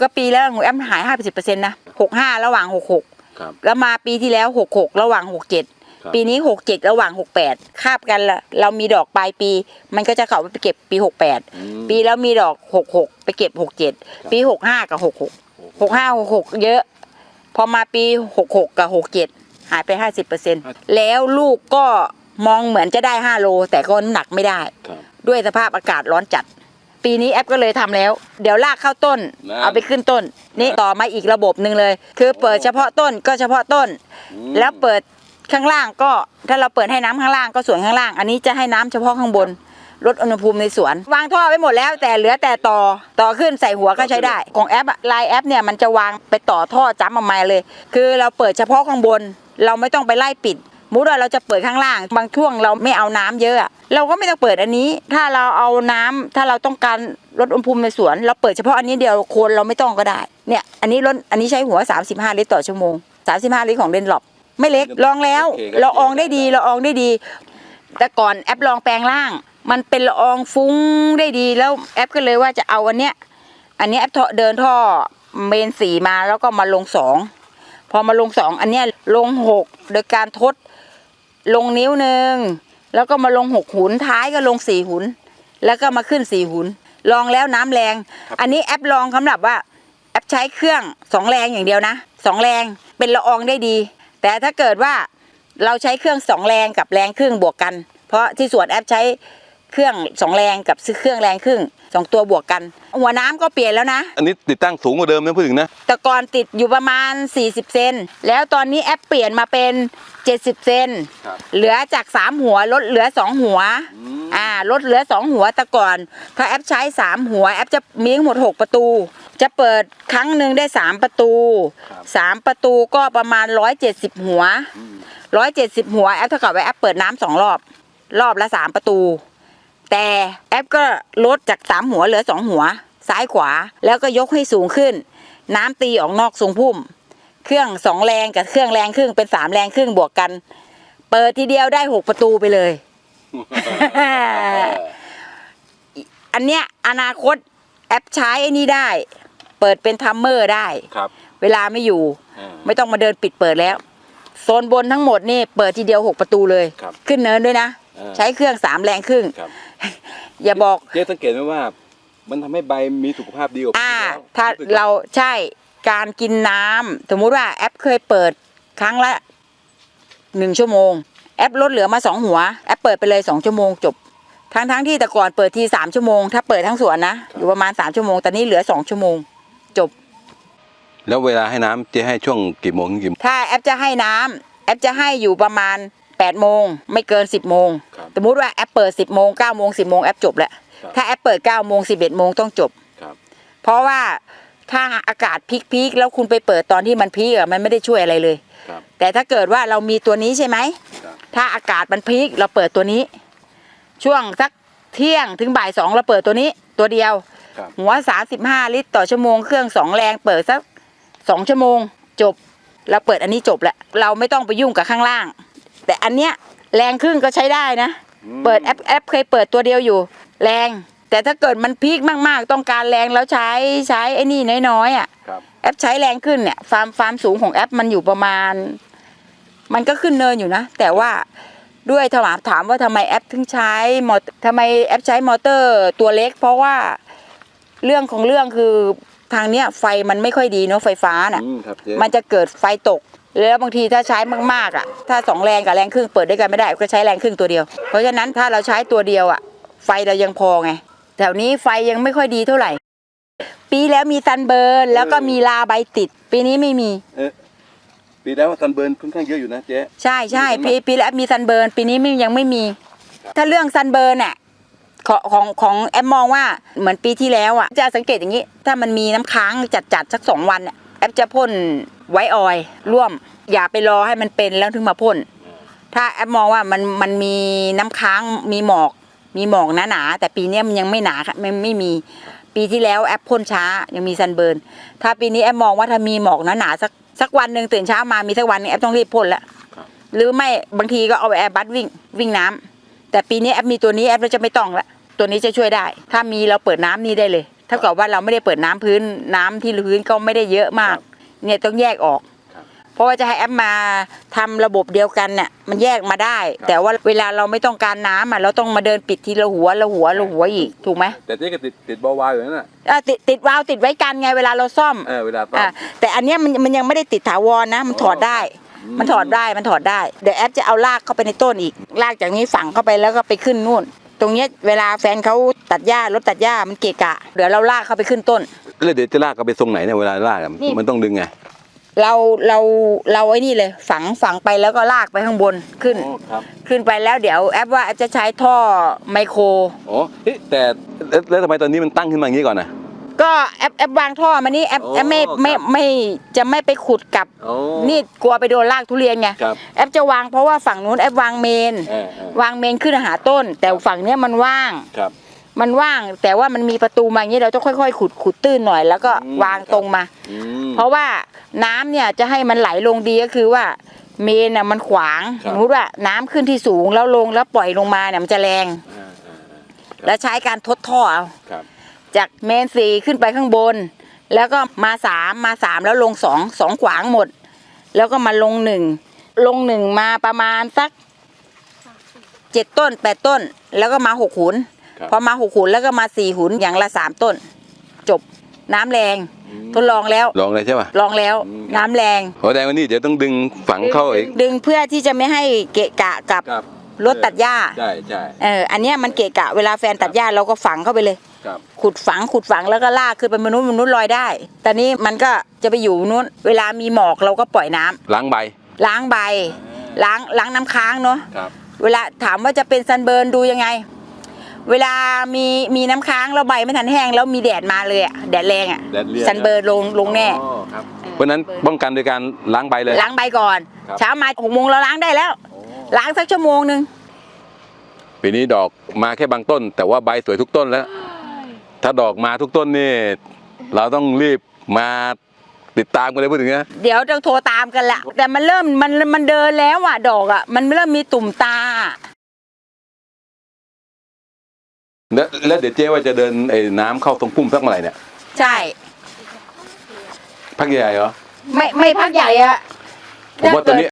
ก็ปีแล้วของแอปหายห้าสิบเปอร์เซ็นต์นะหกห้าระหว่างหกหกครับแล้วมาปีที่แล้วหกหกระหว่างหกเจ็ดครับปีนี้หกเจ็ดระหว่างหกแปดคาบกันละเรามีดอกปลายปี มันก็จะเข้าไปเก็บปีหกแปดอืมปีแล้วมีดอกหกหกไปเก็บหกเจ็ดครับปีหกห้ากับหกหกหกห้าหกหกเยอะ พอมาปีหกหกกับหกเจ็ดหายไปห้าสิบเปอร์เซ็นแล้วลูกก็มองเหมือนจะได้ห้าโล แต่ก็น้ำหนักไม่ได้ครับด้วยสภาพอากาศร้อนจัด ปีนี้แอปก็เลยทำแล้ว เดี๋ยวลากเข้าต้นนะเอาไปขึ้นต้น นี่ต่อมาอีกระบบหนึ่งเลย คือเปิดเฉพาะต้นก็เฉพาะต้นอืมแล้วเปิดข้างล่างก็ถ้าเราเปิดให้น้ำข้างล่างก็ส่วนข้างล่าง อันนี้จะให้น้ำเฉพาะข้างบนลดอุณหภูมิในสวน วางท่อไว้หมดแล้วแต่เหลือแต่ต่อต่อขึ้นใส่หัวก็ใช้ได้ ของแอปไลน์แอปเนี่ยมันจะวางไปต่อท่อจ้ำออกมาเลย คือเราเปิดเฉพาะข้างบน เราไม่ต้องไปไล่ปิด มุดว่าเราจะเปิดข้างล่าง บางช่วงเราไม่เอาน้ำเยอะอะ เราก็ไม่ต้องเปิดอันนี้ ถ้าเราเอาน้ำถ้าเราต้องการลดอุณหภูมิในสวน เราเปิดเฉพาะอันนี้เดียวโคนเราไม่ต้องก็ได้เนี่ยอันนี้ลดอันนี้ใช้หัว 35 ลิตรต่อชั่วโมง 35 ลิตรของเดนหลบไม่เล็กลองแล้วโอเคครับเราอองได้ดีเราอองได้ดี แต่ก่อนแอปลองแปลงร่าง มันเป็นละอองฟุ้งได้ดีแล้วแอปก็เลยว่าจะเอาอันเนี้ยอันเนี้ยแอปท่อเดินท่อเมนสี่มาแล้วก็มาลงสองพอมาลงสองอันเนี้ยลงหกโดยการทด ลงนิ้วหนึ่งแล้วก็มาลงหกหุนท้ายก็ลงสี่หุน แล้วก็มาขึ้นสี่หุน ลองแล้วน้ำแรง อันนี้แอปลองสำหรับว่าแอปใช้เครื่องสองแรงอย่างเดียวนะสองแรงเป็นละอองได้ดี แต่ถ้าเกิดว่าเราใช้เครื่องสองแรงกับแรงครึ่งบวกกัน เพราะที่สวนแอปใช้ เครื่องสองแรงกับเครื่องแรงครึ่งสองตัวบวกกัน หัวน้ำก็เปลี่ยนแล้วนะ อันนี้ติดตั้งสูงกว่าเดิมนะพูดถึงนะแต่ก่อนติดอยู่ประมาณ 40 เซนแล้วตอนนี้แอปเปลี่ยนมาเป็น 70 เซนครับเหลือจาก 3 หัวลดเหลือ 2 หัวอืมอ่าลดเหลือ 2 หัวแต่ก่อน ถ้าแอปใช้ 3 หัวแอปจะมีทั้งหมด 6 ประตู จะเปิดครั้งหนึ่งได้ 3 ประตูครับ3ประตูก็ประมาณ 170 หัวอืม170 หัวแอปเท่ากับว่าแอปเปิดน้ำสองรอบ รอบละ 3 ประตู แต่แอปก็ลดจาก3หัวเหลือ2หัว ซ้ายขวาแล้วก็ยกให้สูงขึ้น น้ำตีออกนอกทรงพุ่ม เครื่องสองแรงกับเครื่องแรงครึ่งเป็นสามแรงครึ่งบวกกัน เปิดทีเดียวได้หกประตูไปเลย อันเนี้ยอนาคตแอปใช้ไอ้นี่ได้ เปิดเป็นทัมเมอร์ได้ครับ เวลาไม่อยู่อ่าไม่ต้องมาเดินปิดเปิดแล้วโซนบนทั้งหมดนี่เปิดทีเดียวหกประตูเลยครับขึ้นเนินด้วยนะอ่าใช้เครื่องสามแรงครึ่งครับ อย่าบอก เจ๊สังเกตไหมว่า มันทำให้ใบมีสุขภาพดีกว่าอ่า ปีที่แล้วถ้าสึกว่เราใช่การกินน้ำสมมุติว่าแอปเคยเปิดครั้งละหนึ่งชั่วโมง แอปลดเหลือมาสองหัว แอปเปิดไปเลยสองชั่วโมงจบ ทั้งทั้งที่แต่ก่อนเปิดทีสามชั่วโมง ถ้าเปิดทั้งสวนนะอยู่ประมาณสามชั่วโมงตอนนี้เหลือสองชั่วโมง จบ แล้วเวลาให้น้ำเจ๊ให้ช่วงกี่โมงถึงกี่โมงถ้าแอปจะให้น้ำแอปจะให้อยู่ประมาณ 8ปดโมงไม่เกิน 10บโมงครับสมมุติว่าแอปเปิด 10บโมงเก้าโมงสิบโมงแอปจบแล้วครับ ถ้าแอปเปิด9ก้าโมงสิบเอ็ดโมงต้องจบ ครับเพราะว่าถ้าอากาศพีคๆแล้วคุณไปเปิดตอนที่มันพีคอะมันไม่ได้ช่วยอะไรเลย ครับ แต่ถ้าเกิดว่าเรามีตัวนี้ใช่ไหม ครับ ถ้าอากาศมันพีคเราเปิดตัวนี้ ช่วงสักเที่ยงถึงบ่ายสองเราเปิดตัวนี้ ตัวเดียว ครับหัว35ลิตรต่อชั่วโมงเครื่องสองแรงเปิดสักสองชั่วโมง จบ เราเปิดอันนี้จบแล้วเราไม่ต้องไปยุ่งกับข้างล่าง แต่อันเนี้ยแรงครึ่งก็ใช้ได้นะอืมเปิดแอปแอปเคยเปิดตัวเดียวอยู่ แรง แต่ถ้าเกิดมันพีคมากๆ ต้องการแรงแล้วใช้ใช้ไอ้นี่น้อยๆอะครับแอปใช้แรงขึ้นเนี่ยฟาร์มฟาร์มสูงของแอปมันอยู่ประมาณ มันก็ขึ้นเนินอยู่นะ แต่ว่าด้วยถามถามว่าทำไมแอปถึงใช้มอทำไมแอปใช้มอเตอร์ตัวเล็ก เพราะว่าเรื่องของเรื่องคือทางเนี้ยไฟมันไม่ค่อยดีเนาะไฟฟ้าน่ะอืมครับเจ๊มันจะเกิดไฟตก แล้วบางทีถ้าใช้มากๆอะ ถ้าสองแรงกับแรงครึ่งเปิดด้วยกันไม่ได้ก็ใช้แรงครึ่งตัวเดียว เพราะฉะนั้นถ้าเราใช้ตัวเดียวอะ ไฟเรายังพอไง แถวนี้ไฟยังไม่ค่อยดีเท่าไหร่ ปีแล้วมีซันเบิร์นแล้วก็มีลาใบติด ปีนี้ไม่มี เอ๊ะปีแล้วซันเบิร์นค่อนข้างเยอะอยู่นะเจ๊ ใช่ใช่มีปีปีแล้วมีซันเบิร์นปีนี้ไม่ยังไม่มี ถ้าเรื่องซันเบิร์นอะของของของแอมมองว่าเหมือนปีที่แล้วอะจะสังเกตอย่างนี้ ถ้ามันมีน้ำค้างจัดจัดๆสักสองวันอะแอปจะพ่นไวท์ออยล์ร่วม อย่าไปรอให้มันเป็นแล้วถึงมาพ่น ถ้าแอปมองว่ามันมันมีน้ำค้างมีหมอก มีหมอกหนาๆแต่ปีเนี้ยมันยังไม่หนาค่ะไม่ไม่มีปีที่แล้วแอปพ่นช้ายังมีซันเบิร์นถ้าปีนี้แอปมองว่าถ้ามีหมอกหนาๆสักสักวันหนึ่งตื่นเช้ามามีสักวันหนึงแอปต้องรีบพ่นแล้วครับหรือไม่บางทีก็เอาแอร์บัสวิ่งวิ่งน้ำแต่ปีนี้แอปมีตัวนี้แอปเราจะไม่ต้องละตัวนี้จะช่วยได้ ถ้ามีเราเปิดน้ำนี่ได้เลย ถ้ากับว่าเราไม่ได้เปิดน้ำพื้นน้ำที่พื้นก็ไม่ได้เยอะมาก เนี่ยต้องแยกออกค รับเพราะว่าจะให้แอปมาทำระบบเดียวกันเนี่ยมันแยกมาได้ แต่ว่าเวลาเราไม่ต้องการน้ำอะเราต้องมาเดินปิดทีละหัวละหัวละหัวอีกถูกไหมแต่นี่ก็ติดติดเบาวาอยู่นั่นน่ะอะติดติดวาล์วติดไว้กันไงเวลาเราซ่อมเออเวลาต้ออะแต่อันเนี้ยมันมันยังไม่ได้ติดถาวรนะ มันถอดได้อืมมันถอดได้มันถอดได้เดี๋ยวแอปจะเอาลากเข้าไปในต้นอีกลากจากนี้ฝังเข้าไปแล้วก็ไปขึ้นนู่นตรงเนี้ยเวลาแฟนเขาตัดหญ้ารถตัดหญ้ามันเกะกะ เดี๋ยวเราลากเข้าไปขึ้นต้นแล้วเดี๋ยวจะลากก็ไปทรงไหนเนี่ยเวลาลากอะนี่มันต้องดึงไง เราเราเราไอ้นี่เลย ฝังฝังไปแล้วก็ลากไปข้างบนขึ้นอ๋อครับขึ้นไปแล้วเดี๋ยวแอปว่าแอปจะใช้ท่อไมโครอ๋อเฮ้ยแต่แล้วแล้วทำไมตอนนี้มันตั้งขึ้นมาอย่างนี้ก่อนนะ ก็แอปแอปวางท่อมานี่แอปโอ้แอปไม่ไม่ครับไม่จะไม่ไปขุดกับอ๋อนี่กลัวไปโดนรากทุเรียนไงครับแอปจะวางเพราะว่าฝั่งนู้นแอปวางเมน เออเออวางเมนขึ้นหาต้น แต่ฝั่งเนี้ยมันว่าง ครับ มันว่างแต่ว่ามันมีประตูมาอย่างนี้เราต้องค่อยๆ ขุดขุดตื้นหน่อย แล้วก็อืมวางตรงมา อืม เพราะว่าน้ำเนี่ยจะให้มันไหลลงดีก็คือว่าเมนน่ะมันขวางครัสบมมติว่าน้ำขึ้นที่สูงแล้วลงแล้วปล่อยลงมาเนี่ยมันจะแรงอ่าอ่าอ่าแล้วใช้การทดท่อเอาครับจากเมนสี่ขึ้นไปข้างบน แล้วก็มาสามมาสามแล้วลงสองสองขวางหมด แล้วก็มาลงหนึ่งลงหนึ่งมาประมาณสักเจ็ดต้นแปดต้น แล้วก็มาหกหุนครับพอมาหกหุนแล้วก็มาสี่หุนอย่างละสามต้น จบน้ำแรงอืม ทดลองแล้ว ลองเลยใช่ป่ะ ลองแล้วอืมน้ำแรงโอ้แสดงว่านี่เดี๋ยวต้องดึงฝังเข้าอีก ดึงเพื่อที่จะไม่ให้เกะกะกับครับ รถตัดหญ้า ใช่ใช่ เออ อันเนี้ยมันเกะกะเวลาแฟนตัดหญ้าเราก็ฝังเข้าไปเลย ครับ ขุดฝังขุดฝังแล้วก็ลากขึ้นไปมนุษย์มนุษย์ลอยได้ แต่นี้มันก็จะไปอยู่นู้น เวลามีหมอกเราก็ปล่อยน้ำล้างใบ ล้างใบ ล้างล้างน้ำค้างเนาะ ครับ เวลาถามว่าจะเป็นซันเบิร์นดูยังไง เวลามีมีน้ำค้างแล้วใบไม่ทันแห้งแล้วมีแดดมาเลยอะแดดแรงอะแดดเรียกซันเบิร์นลงลงแน่อ๋อครับ เพราะฉะนั้นป้องกันโดยการล้างใบเลย ล้างใบก่อน ครับ เช้ามาหกโมงเราล้างได้แล้วโอ้ล้างสักชั่วโมงหนึ่งปีนี้ดอกมาแค่บางต้น แต่ว่าใบสวยทุกต้นแล้ว ถ้าดอกมาทุกต้นนี่ เราต้องรีบมาติดตามกันเลยพูดถึงนะ เดี๋ยวต้องโทรตามกันแหละแต่มันเริ่มมันมันเดินแล้วอะดอกอะมันเริ่มมีตุ่มตา แล้วแล้วเดี๋ยวเจ๊ว่าจะเดินไอ้น้ำเข้าตรงพุ่มสักเมื่อไหร่เนี่ยใช่ พักใหญ่ๆเหรอ ไม่ไม่พักใหญ่อะ ผมว่าตอนนี้